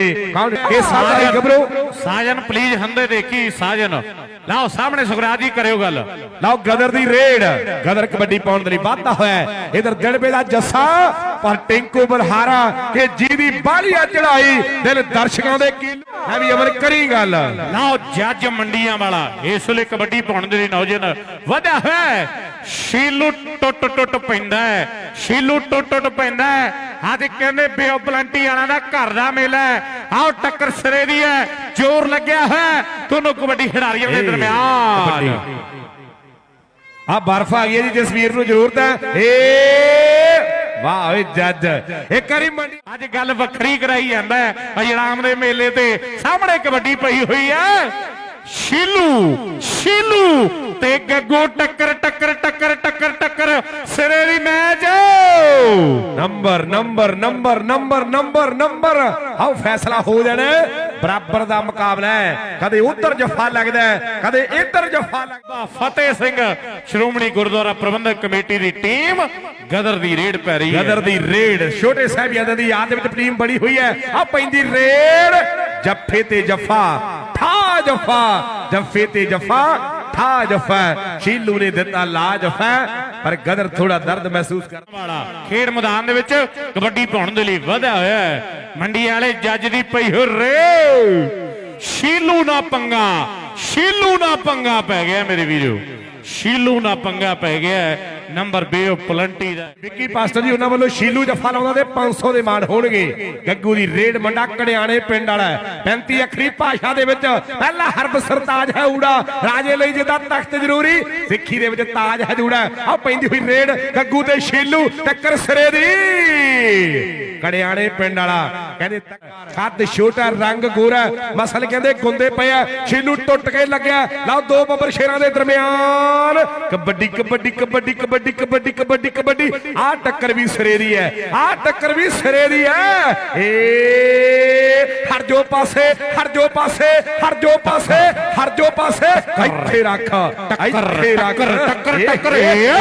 ਕੌਣ ਇਹ ਸਾਡਾ ਹੀ ਗੱਭਰੂ। ਸਾਜਨ ਪਲੀਜ਼ ਹੰਦੇ ਦੇਖੀ ਸਾਜਨ। ਲਾਓ ਸਾਹਮਣੇ ਸੁਖਰਾਜ ਜੀ ਕਰਿਓ ਗੱਲ। ਲਓ ਗਦਰ ਦੀ ਰੇਡ। ਗਦਰ ਕਬੱਡੀ ਪਾਉਣ ਦੇ ਲਈ ਵਾਧਾ ਹੋਇਆ ਇਧਰ ਦਿਲਬੇ ਦਾ ਜੱਸਾ ਪਰ ਟਿੰਕੂ ਬਲਹਾਰਾ ਕਿ ਜਿਹਦੀ ਬਾਲੀਆ ਚੜਾਈ ਦਿਲ ਦਰਸ਼ਕਾਂ ਦੇ ਕੀ ਹੈ ਵੀ ਅਮਰ ਕਰੀ ਗੱਲ। ਲਾਓ ਜੱਜ ਮੰਡੀਆਂ ਵਾਲਾ ਇਸ ਵੇਲੇ ਕਬੱਡੀ ਪਾਉਣ ਦੇ ਲਈ ਨੌਜਵਾਨ। ਵਧਿਆ ਹੋਇਆ। ਸ਼ੀਲੂ ਟੁੱਟ ਟੁੱਟ ਪੈਂਦਾ ਹੈ। ਸ਼ੀਲੂ ਟੁੱਟ ਟੁੱਟ ਪੈਂਦਾ ਹੈ। ਅੱਜ ਕਹਿੰਦੇ ਬਿਓ ਪਲੰਟੀ ਵਾਲਾ ਦਾ ਘਰ ਦਾ ਮੇਲਾ ਹੈ। ਆਓ ਟੱਕਰ ਸਿਰੇ ਦੀ ਹੈ ਜ਼ੋਰ ਲੱਗਿਆ ਹੈ। ਦੋਨੋਂ ਕਬੱਡੀ ਖਿਡਾਰੀਆਂ ਦੇ ਦਰਮਿਆਨ। ਆ ਬਰਫ ਆ ਗਈ ਹੈ ਜੀ ਜਸਵੀਰ ਨੂੰ ਜ਼ਰੂਰਤ ਹੈ। ਏ ਵਾਹ ਓਏ ਜੱਜ। ਇੱਕ ਵਾਰੀ ਮੰਡੀ ਅੱਜ ਗੱਲ ਵੱਖਰੀ ਕਰਾਈ ਜਾਂਦਾ ਹੈ ਅਜਰਾਮ ਦੇ ਮੇਲੇ ਤੇ ਸਾਹਮਣੇ ਕਬੱਡੀ ਪਈ ਹੋਈ ਹੈ। ਸ਼ੀਲੂ ਸ਼ੀਲੂ ਤੇ ਗੱਗੋ ਟੱਕਰ ਟੱਕਰ ਟੱਕਰ ਸਿਰੇ ਦੀ match number number number number number number. ਆਓ ਫੈਸਲਾ ਹੋ ਜਾਣਾ। ਬਰਾਬਰ ਦਾ ਮੁਕਾਬਲਾ ਹੈ। ਕਦੇ ਉਧਰ ਜਫਾ ਲੱਗਦਾ ਕਦੇ ਇੱਧਰ ਜਫਾ ਲੱਗਦਾ ਫਤਿਹ ਸਿੰਘ ਸ਼੍ਰੋਮਣੀ ਗੁਰਦੁਆਰਾ ਪ੍ਰਬੰਧਕ ਕਮੇਟੀ ਦੀ ਟੀਮ ਗਦਰ ਦੀ ਰੇਡ ਪੈ ਰਹੀ ਹੈ। ਗਦਰ ਦੀ ਰੇਡ ਛੋਟੇ ਸਾਹਿਬਜ਼ਾਦਿਆਂ ਦੀ ਯਾਦ ਵਿੱਚ ਟੀਮ ਬਣੀ ਹੋਈ ਹੈ। ਆ ਪੈਂਦੀ ਰੇਡ ਜੱਫੇ ਤੇ ਜਫਾ ਠਾ ਜਫਾ ਜੱਫੇ ਤੇ ਜਫਾ ਠਾ ਜਫਾ। ਸ਼ੀਲੂ ਨੇ ਦਿੱਤਾ ਲਾ ਜਫਾ। ਪਰ ਗਦਰ ਥੋੜਾ ਦਰਦ ਮਹਿਸੂਸ ਕਰ ਵਾਲਾ ਖੇਡ ਮੈਦਾਨ ਦੇ ਵਿੱਚ ਕਬੱਡੀ ਪਾਉਣ ਦੇ ਲਈ ਵਧਿਆ ਹੋਇਆ ਹੈ। ਮੰਡੀ ਵਾਲੇ ਜੱਜ ਦੀ ਪਈ ਹੋ ਰੇ ਸ਼ੀਲੂ ਨਾ ਪੰਗਾ, ਸ਼ੀਲੂ ਨਾ ਪੰਗਾ ਪੈ ਗਿਆ ਮੇਰੇ ਵੀਰੋ। ਸ਼ੀਲੂ ਨਾ ਪੰਗਾ ਪੈ ਗਿਆ ਨੰਬਰ ਬੇਓ ਪਲੰਟੀ ਦਾ। ਵਿੱਕੀ ਪਾਸਟਰ ਜੀ, ਉਹਨਾਂ ਵੱਲੋਂ ਸ਼ੀਲੂ ਜਫਾ ਲਾਉਂਦਾ ਤੇ 500 ਦੇ ਮਾਣ ਹੋਣਗੇ। ਗੱਗੂ ਦੀ ਰੇਡ ਮੰਡਾ ਕੜਿਆਣੇ ਪਿੰਡ ਵਾਲਾ 35 ਅੱਖਰੀ ਭਾਸ਼ਾ ਦੇ ਵਿੱਚ ਪਹਿਲਾ ਹਰਬ ਸਰਤਾਜ ਹੈ ਊੜਾ। ਰਾਜੇ ਲਈ ਜਿਹਦਾ ਤਖਤ ਜ਼ਰੂਰੀ, ਸਿੱਖੀ ਦੇ ਵਿੱਚ ਤਾਜ ਹੈ ਜੂੜਾ। ਆ ਪੈਂਦੀ ਹੋਈ ਰੇਡ, ਗੱਗੂ ਤੇ ਸ਼ੀਲੂ ਤੇ ਸਿਰੇ ਦੀ। ਕੜਿਆਣੇ ਪਿੰਡ ਵਾਲਾ ਕਹਿੰਦੇ ਕੱਦ ਛੋਟਾ ਰੰਗ ਗੋਰਾ। ਮਸਲ ਕਹਿੰਦੇ ਗੁੰਦੇ ਪਏ ਆ ਸ਼ੀਲੂ ਟੁੱਟ ਕੇ ਲੱਗਿਆ। ਲਓ ਦੋ ਬੱਬਰ ਸ਼ੇਰਾਂ ਦੇ ਦਰਮਿਆਨ। ਕਬੱਡੀ ਕਬੱਡੀ ਕਬੱਡੀ ਕਬੱਡੀ ਕਬੱਡੀ ਕਬੱਡੀ ਕਬੱਡੀ। ਆ ਟੱਕਰ ਵੀ ਸਿਰੇ ਦੀ ਹੈ ਆ ਟੱਕਰ ਵੀ ਸਿਰੇ ਦੀ ਹੈ ਏ ਹਰ ਜੋ ਪਾਸੇ ਹਰ ਜੋ ਪਾਸੇ ਹਰ ਜੋ ਪਾਸੇ ਹਰ ਜੋ ਪਾਸੇ। ਇੱਥੇ ਰੱਖ ਇੱਥੇ ਰੱਖ। ਟੱਕਰ ਟੱਕਰ ਟੱਕਰ। ਏ।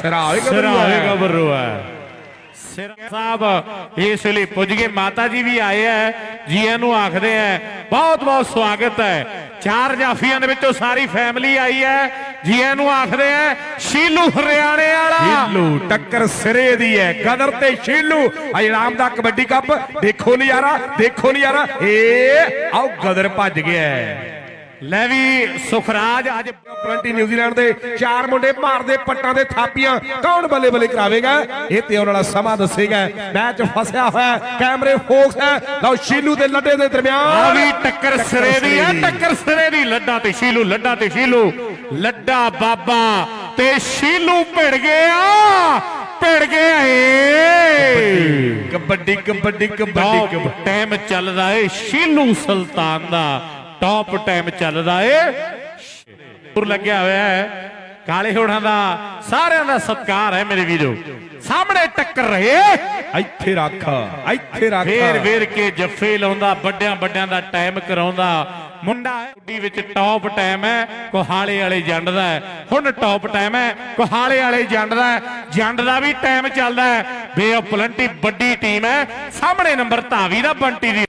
ਸਿਰਾ ਹੋਏਗਾ ਸਿਰਾ। ਹੋਏਗਾ ਸਿਰ ਸਾਹਿਬ, ਇਸ ਲਈ ਪੁੱਜ ਗਏ ਮਾਤਾ ਜੀ ਵੀ ਆਏ ਆ ਜੀ ਇਹਨੂੰ ਆਖਦੇ ਆ ਬਹੁਤ ਬਹੁਤ ਸਵਾਗਤ ਹੈ ਚਾਰ ਜਾਫੀਆਂ ਦੇ ਵਿੱਚੋਂ ਸਾਰੀ ਫੈਮਿਲੀ ਆਈ ਹੈ ਜੀਆਂ ਨੂੰ ਆਖਦੇ ਆ ਸ਼ੀਲੂ ਹਰਿਆਣੇ ਵਾਲਾ। ਸ਼ੀਲੂ, ਟੱਕਰ ਸਿਰੇ ਦੀ ਹੈ ਗਦਰ ਤੇ ਸ਼ੀਲੂ। ਅਜਰਾਮ ਦਾ ਕਬੱਡੀ ਕੱਪ, ਦੇਖੋ ਨਜ਼ਾਰਾ ਦੇਖੋ ਨਜ਼ਾਰਾ ਏ ਆਓ ਗਦਰ ਭੱਜ ਗਿਆ ਲੈ ਵੀ ਸੁਖਰਾਜ ਅੱਜ 20 ਨਿਊਜ਼ੀਲੈਂਡ ਦੇ ਚਾਰ ਮੁੰਡੇ ਮਾਰਦੇ ਪੱਟਾਂ ਦੇ ਥਾਪੀਆਂ। ਕੌਣ ਬੱਲੇ ਬੱਲੇ ਕਰਾਵੇਗਾ? ਇਹ ਤੇ ਆਉਣ ਵਾਲਾ ਸਮਾਂ ਦੱਸੇਗਾ। ਮੈਚ ਫਸਿਆ ਹੋਇਆ ਕੈਮਰੇ ਫੋਕਸ ਹੈ। ਲਓ ਸ਼ੀਲੂ ਦੇ ਲੱਡੇ ਦੇ ਆ ਦਰਮਿਆਨ ਵੀ ਟੱਕਰ ਸਿਰੇ ਦੀ ਹੈ ਟੱਕਰ ਸਿਰੇ ਦੀ। ਲੱਡਾ ਤੇ ਸ਼ੀਲੂ ਲੱਡਾ ਤੇ ਸ਼ੀਲੂ। ਲੱਡਾ ਬਾਬਾ ਤੇ ਸ਼ੀਲੂ ਭਿੜ ਗਿਆ। ਭਿੜ ਗਿਆ ਏ। ਕਬੱਡੀ ਕਬੱਡੀ ਕਬੱਡੀ ਟਾਈਮ ਚੱਲਦਾ ਏ ਸ਼ੀਲੂ ਸੁਲਤਾਨ ਦਾ। ਟੌਪ ਟਾਈਮ ਚੱਲਦਾ ਏ। ਪੁਰ ਲੱਗਿਆ ਹੋਇਆ ਹੈ। ਕਾਲੇ ਹੋਣਾ ਦਾ ਸਾਰਿਆਂ ਦਾ ਸਤਿਕਾਰ ਹੈ ਮੇਰੇ ਵੀਰੋ। ਸਾਹਮਣੇ ਟੱਕਰ ਰਹੇ। ਇੱਥੇ ਰੱਖ ਇੱਥੇ ਰੱਖ। ਫੇਰ ਫੇਰ ਕੇ ਜੱਫੇ ਲਾਉਂਦਾ ਵੱਡਿਆਂ ਵੱਡਿਆਂ ਦਾ ਟਾਈਮ ਕਰਾਉਂਦਾ। ਮੁੰਡਾ ਉੱਡੀ ਵਿੱਚ ਟੌਪ ਟਾਈਮ ਹੈ ਕੋਹਾਲੇ ਵਾਲੇ ਜੰਡ ਦਾ ਹੈ। ਹੁਣ ਟੌਪ ਟਾਈਮ ਹੈ ਕੋਹਾਲੇ ਵਾਲੇ ਜੰਡ ਦਾ ਹੈ। ਜੰਡ ਦਾ ਵੀ ਟਾਈਮ ਚੱਲਦਾ ਹੈ। ਬੇ ਪਲੰਟੀ ਵੱਡੀ ਟੀਮ ਹੈ। ਸਾਹਮਣੇ ਨੰਬਰ ਧਾਵੀ ਦਾ ਬੰਟੀ ਦੀ